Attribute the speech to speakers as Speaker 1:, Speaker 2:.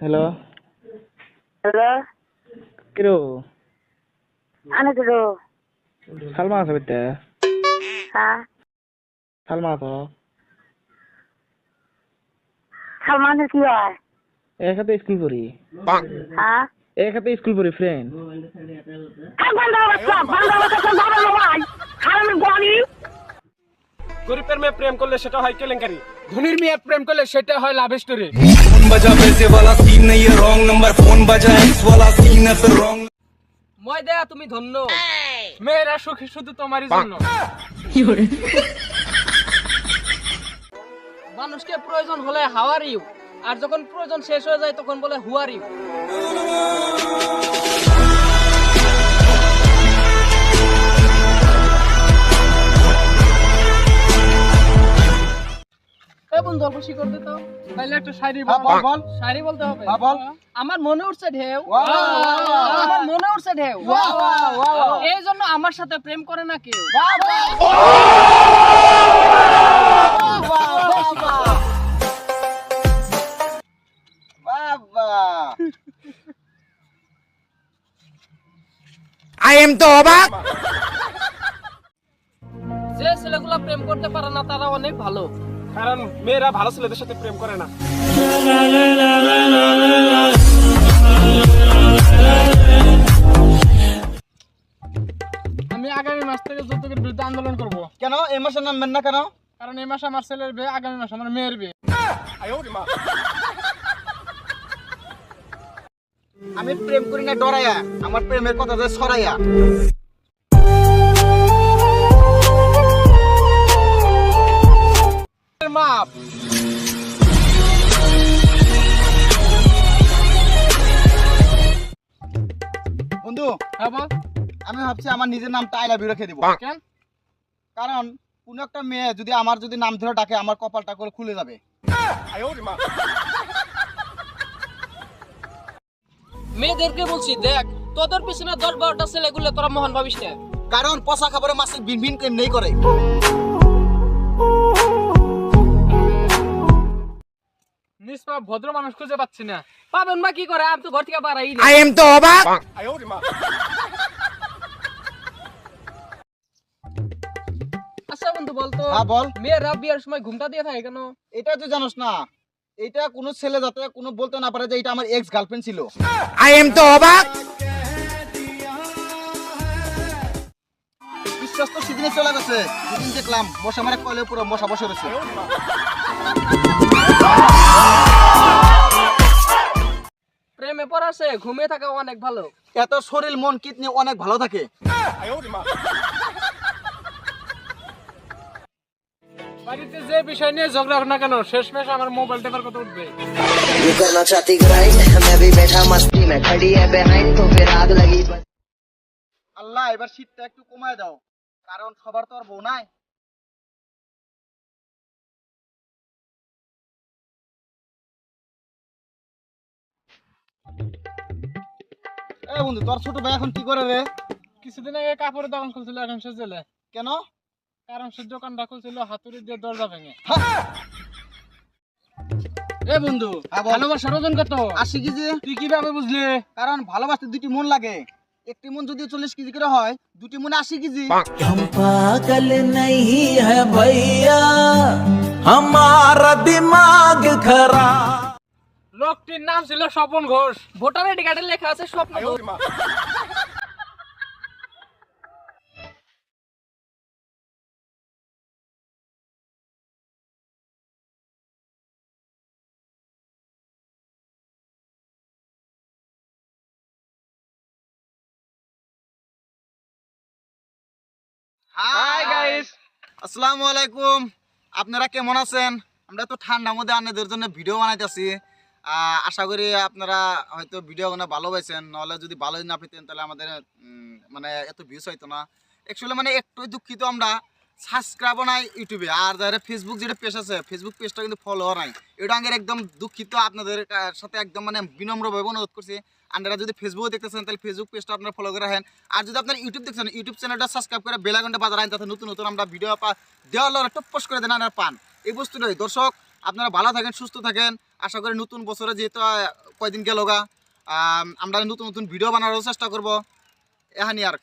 Speaker 1: Hello
Speaker 2: hello
Speaker 1: কিরো
Speaker 2: আনে তো
Speaker 1: সালমা আছে বেটে।
Speaker 2: হ্যাঁ।
Speaker 1: সালমা আছো
Speaker 2: সালমানের কি হয়?
Speaker 1: এক হাতে স্কুল পড়ি
Speaker 2: হ্যাঁ।
Speaker 1: এক হাতে স্কুল পড়ি ফ্রেন্ড
Speaker 3: গরিবের মেয়ে প্রেম করলে সেটা হয় কেলেঙ্কারি ধনির মেয়ে প্রেম করলে সেটা হয় লাভ স্টোরি
Speaker 4: फोन बजा वैसे वाला सीन नहीं है रॉन्ग नंबर फोन बजा इस वाला सीन है फिर रॉन्ग
Speaker 5: মই দেয়া তুমি ধন্য
Speaker 3: মেয়েরা সুখী শুধু তোমারই জন্য
Speaker 5: মানুষকে প্রয়োজন হলে হাওয়ার ইউ আর যখন প্রয়োজন শেষ হয়ে যায় তখন বলে হুয়ার ইউ বন্ধু অল্প শিকড় দে তো?
Speaker 3: তাইলে একটা শাড়ি
Speaker 5: হ্যাঁ,
Speaker 3: বল। বল।
Speaker 5: শাড়ি বলতে হবে।
Speaker 3: হ্যাঁ, বল।
Speaker 5: আমার মনে উঠছে ঢেউ। আমার মনে উঠছে ঢেউ! এই জন্য আমার সাথে প্রেম করে না কেউ। যে ছেলেগুলা প্রেম করতে পারে না তারা অনেক ভালো।
Speaker 3: কারণ মেয়েরা ভালো ছেলেদের সাথে প্রেম করে না। আমি আগামী মাস থেকে যৌতুকের বিরুদ্ধে আন্দোলন করব।
Speaker 6: কেন? এই মাসে নামবেন না কেন?
Speaker 3: কারণ এই মাসে আমার ছেলের বিয়ে আগামী মাসে আমার মেয়ের বিয়ে।
Speaker 6: আমি প্রেম করি না ডরাইয়া। আমার প্রেমের কথা যে ছড়াইয়া। বন্ধু
Speaker 3: হ্যাঁ বল।
Speaker 6: আমি ভাবছি আমার নিজের নামটা আই লাভ ইউ রেখে দিব।
Speaker 3: কেন?
Speaker 6: কারণ কোন একটা মেয়ে যদি আমার যদি নাম ধরে ডাকে আমার কপালটা করে খুলে যাবে।
Speaker 5: মেয়েদেরকে বলছি দেখ তোদের পিছনে দশ বারোটা ছেলেগুলো তোরা মহান ভাবিস না।
Speaker 6: কারণ পচা খাবারে মাছের বিন বিন নেই করে।
Speaker 3: নিষ্পাপ ভদ্র মানুষ খুঁজে পাচ্ছি না।
Speaker 5: পাবেন কি করে? আমি তো ঘর থেকে না
Speaker 4: আই এম তো অবাক
Speaker 5: আচ্ছা বন্ধু বলতো
Speaker 6: হ্যাঁ বল।
Speaker 5: সময় ঘুমটা দিয়ে থাকে কেন?
Speaker 6: এটা তুই জানোস না। এটা ছেলে যাতে কোনো বলতে না পারে যে এটা আমার এক্স গার্লফ্রেন্ড ছিল।
Speaker 4: আই এম তো অবাক
Speaker 6: বিশ্বাস তো চলে গেছে। দেখলাম মশা কলে পুরো বসা বসে রয়েছে।
Speaker 5: প্রেমে পড়াছে ঘুমিয়ে থাকা অনেক ভালো
Speaker 6: এত শরীর মন কিডনি অনেক ভালো থাকে
Speaker 3: বাড়িতে যে বিষয় নিয়ে ঝগড়া হোক না কেন শেষমেশ আমার মোবাইল টেপার কথা উঠবে
Speaker 7: तू करना चाहती ग्राइंड मैं भी बैठा मस्ती में खड़ी है बिहाइंड तो फिर आग लगी बस
Speaker 6: আল্লাহ এবার শীতটা একটু কমায় দাও কারণ সবার তো আর বউ নাই এ বন্ধু তোর ছোট ভাই এখন কি করে রে
Speaker 3: কিছুদিন আগে কাপড়ের দোকান খুলছিল এখন সে জেলে
Speaker 6: কেন
Speaker 3: কারণ সে দোকানটা খুলছিল হাতুড়ি দিয়ে দরজা ভেঙে
Speaker 5: এ বন্ধু
Speaker 6: হ্যাঁ, বল।
Speaker 5: ভালোবাসার ওজন কত
Speaker 6: আশি কেজি
Speaker 3: তুই কিভাবে বুঝলি
Speaker 6: কারণ ভালোবাসতে দুটি মন লাগে একটি মন যদি চল্লিশ কেজি করে হয় দুটি মনে আশি কেজি
Speaker 8: हम पागल नहीं है भैया हमारा दिमाग खराब
Speaker 3: লোকটির নাম ছিল স্বপন ঘোষ।
Speaker 5: ভোটার আইডি কার্ডে লেখা আছে স্বপ্ন
Speaker 6: হাই গাইস আসসালামু আলাইকুম আপনারা কেমন আছেন? আমরা তো ঠান্ডার মধ্যে আপনাদের জন্য ভিডিও বানাইতেছি। আশা করি আপনারা হয়তো ভিডিও গুলো ভালো পাইছেন নাহলে যদি ভালো না পেতেন তাহলে আমাদের মানে এত ভিউজ হইতো না। অ্যাকচুয়ালি মানে একটু দুঃখিত আমরা সাবস্ক্রাইবও নাই ইউটিউবে। আর যারা ফেসবুক যেটা পেজ আছে ফেসবুক পেজটা কিন্তু ফলো নাই। এটা আগে একদম দুঃখিত আপনাদের সাথে একদম মানে বিনম্রভাবে অনুরোধ করছি। আপনারা যদি ফেসবুকে দেখতেছেন, তাহলে ফেসবুক পেজটা আপনারা ফলো করে রাখেন। আর যদি আপনার ইউটিউব দেখছেন, ইউটিউব চ্যানেলটা সাবস্ক্রাইব করে বেলাঘন্টা বাজার আইন তাতে নতুন নতুন আমরা ভিডিও পা দেওয়ার টপস করে দেন আর পান। এই বস্তুটাই। দর্শক, আপনারা ভালো থাকেন, সুস্থ থাকেন। আশা করি নতুন বছরে যেহেতু কয়দিন গেল গা আমরা নতুন নতুন ভিডিও বানানোর চেষ্টা করব। এখানে আর